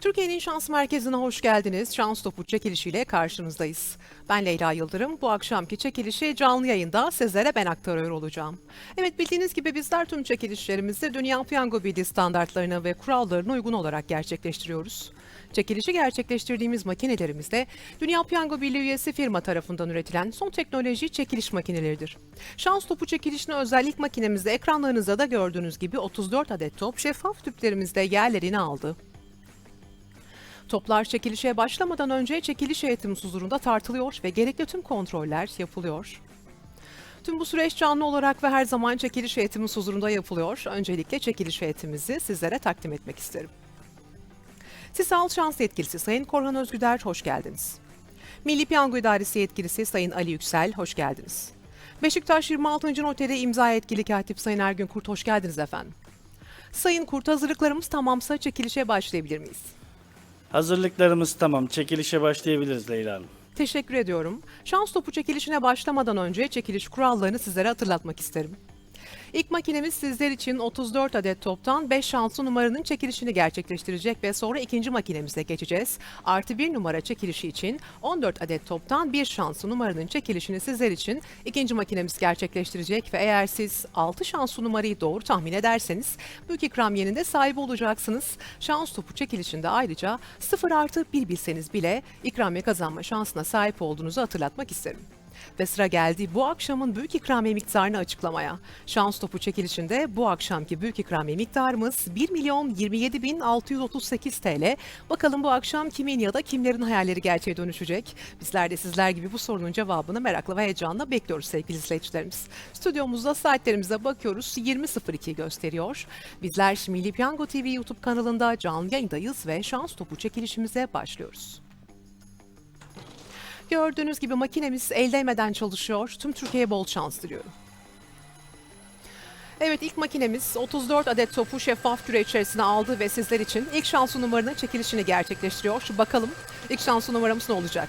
Türkiye'nin Şans Merkezi'ne hoş geldiniz. Şans Topu çekilişiyle karşınızdayız. Ben Leyla Yıldırım. Bu akşamki çekilişi canlı yayında sizlere ben aktarıyor olacağım. Evet bildiğiniz gibi bizler tüm çekilişlerimizi Dünya Piyango Birliği standartlarına ve kurallarına uygun olarak gerçekleştiriyoruz. Çekilişi gerçekleştirdiğimiz makinelerimizde Dünya Piyango Birliği üyesi firma tarafından üretilen son teknoloji çekiliş makineleridir. Şans topu çekilişine özel ilk makinemizde ekranlarınızda da gördüğünüz gibi 34 adet top şeffaf tüplerimizde yerlerini aldı. Toplar çekilişe başlamadan önce çekiliş heyetimiz huzurunda tartılıyor ve gerekli tüm kontroller yapılıyor. Tüm bu süreç canlı olarak ve her zaman çekiliş heyetimiz huzurunda yapılıyor. Öncelikle çekiliş heyetimizi sizlere takdim etmek isterim. Sisal Şans Yetkilisi Sayın Korhan Özgüder, hoş geldiniz. Milli Piyango İdaresi Yetkilisi Sayın Ali Yüksel, hoş geldiniz. Beşiktaş 26. Noteri İmza Yetkili Katip Sayın Ergün Kurt, hoş geldiniz efendim. Sayın Kurt, hazırlıklarımız tamamsa çekilişe başlayabilir miyiz? Hazırlıklarımız tamam. Çekilişe başlayabiliriz Leyla Hanım. Teşekkür ediyorum. Şans topu çekilişine başlamadan önce çekiliş kurallarını sizlere hatırlatmak isterim. İlk makinemiz sizler için 34 adet toptan 5 şanslı numaranın çekilişini gerçekleştirecek ve sonra ikinci makinemize geçeceğiz. Artı bir numara çekilişi için 14 adet toptan 1 şanslı numaranın çekilişini sizler için ikinci makinemiz gerçekleştirecek ve eğer siz 6 şanslı numarayı doğru tahmin ederseniz büyük ikramiyenin de sahibi olacaksınız. Şans topu çekilişinde ayrıca 0 artı 1 bilseniz bile ikramiye kazanma şansına sahip olduğunuzu hatırlatmak isterim. Ve sıra geldi bu akşamın büyük ikramiye miktarını açıklamaya. Şans topu çekilişinde bu akşamki büyük ikramiye miktarımız 1 milyon 27 bin 638 TL. Bakalım bu akşam kimin ya da kimlerin hayalleri gerçeğe dönüşecek? Bizler de sizler gibi bu sorunun cevabını merakla ve heyecanla bekliyoruz sevgili izleyicilerimiz. Stüdyomuzda saatlerimize bakıyoruz 20.02 gösteriyor. Bizler Milli Piyango TV YouTube kanalında canlı yayındayız ve şans topu çekilişimize başlıyoruz. Gördüğünüz gibi makinemiz el değmeden çalışıyor. Tüm Türkiye'ye bol şans diliyorum. Evet ilk makinemiz 34 adet topu şeffaf küre içerisine aldı ve sizler için ilk şansı numaranın çekilişini gerçekleştiriyor. Şu bakalım ilk şansı numaramız ne olacak?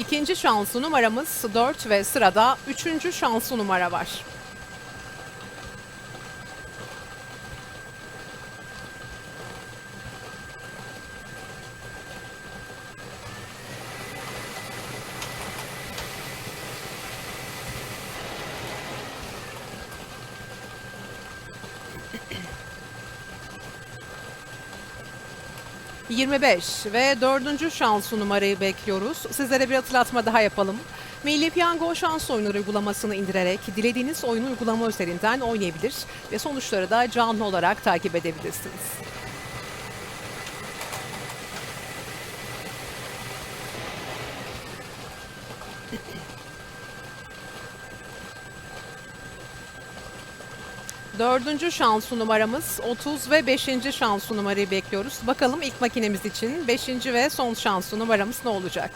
İkinci şanslı numaramız 4 ve sırada üçüncü şanslı numara var. ...25 ve dördüncü şanslı numarayı bekliyoruz. Sizlere bir hatırlatma daha yapalım. Milli Piyango şans oyunları uygulamasını indirerek dilediğiniz oyunu uygulama üzerinden oynayabilir ve sonuçları da canlı olarak takip edebilirsiniz. Dördüncü şansı numaramız 30 ve beşinci şansı numarayı bekliyoruz. Bakalım ilk makinemiz için beşinci ve son şansı numaramız ne olacak?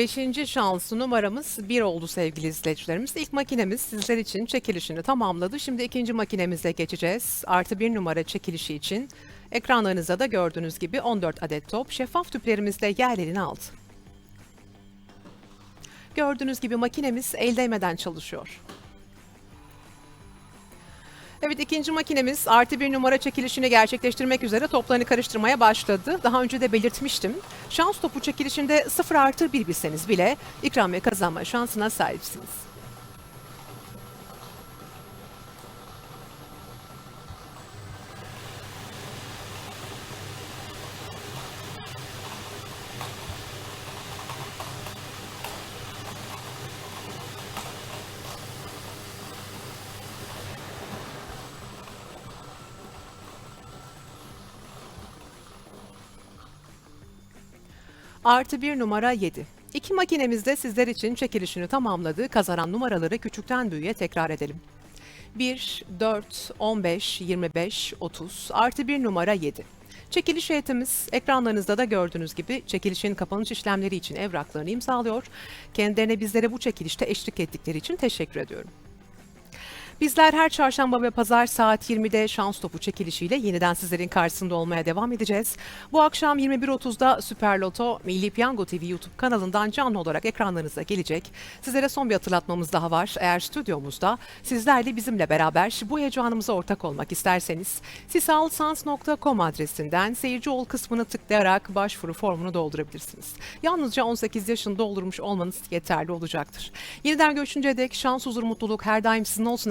Beşinci şansı numaramız 1 oldu sevgili izleyicilerimiz. İlk makinemiz sizler için çekilişini tamamladı. Şimdi ikinci makinemize geçeceğiz. Artı bir numara çekilişi için ekranlarınızda da gördüğünüz gibi 14 adet top şeffaf tüplerimizde yerlerini aldı. Gördüğünüz gibi makinemiz el değmeden çalışıyor. Evet ikinci makinemiz artı bir numara çekilişini gerçekleştirmek üzere toplarını karıştırmaya başladı. Daha önce de belirtmiştim. Şans topu çekilişinde 0 artı 1 bilseniz bile ikramiye kazanma şansına sahipsiniz. Artı bir numara 7. İki makinemiz de sizler için çekilişini tamamladı. Kazanan numaraları küçükten büyüğe tekrar edelim. 1, 4, 15, 25, 30 artı bir numara 7. Çekiliş heyetimiz ekranlarınızda da gördüğünüz gibi çekilişin kapanış işlemleri için evraklarını imzalıyor. Kendilerine bizlere bu çekilişte eşlik ettikleri için teşekkür ediyorum. Bizler her çarşamba ve pazar saat 20'de şans topu çekilişiyle yeniden sizlerin karşısında olmaya devam edeceğiz. Bu akşam 21.30'da Süper Loto Milli Piyango TV YouTube kanalından canlı olarak ekranlarınıza gelecek. Sizlere son bir hatırlatmamız daha var. Eğer stüdyomuzda sizlerle bizimle beraber bu heyecanımıza ortak olmak isterseniz sisalsans.com adresinden seyirci ol kısmını tıklayarak başvuru formunu doldurabilirsiniz. Yalnızca 18 yaşını doldurmuş olmanız yeterli olacaktır. Yeniden görüşünceye dek şans, huzur, mutluluk her daim sizin olsun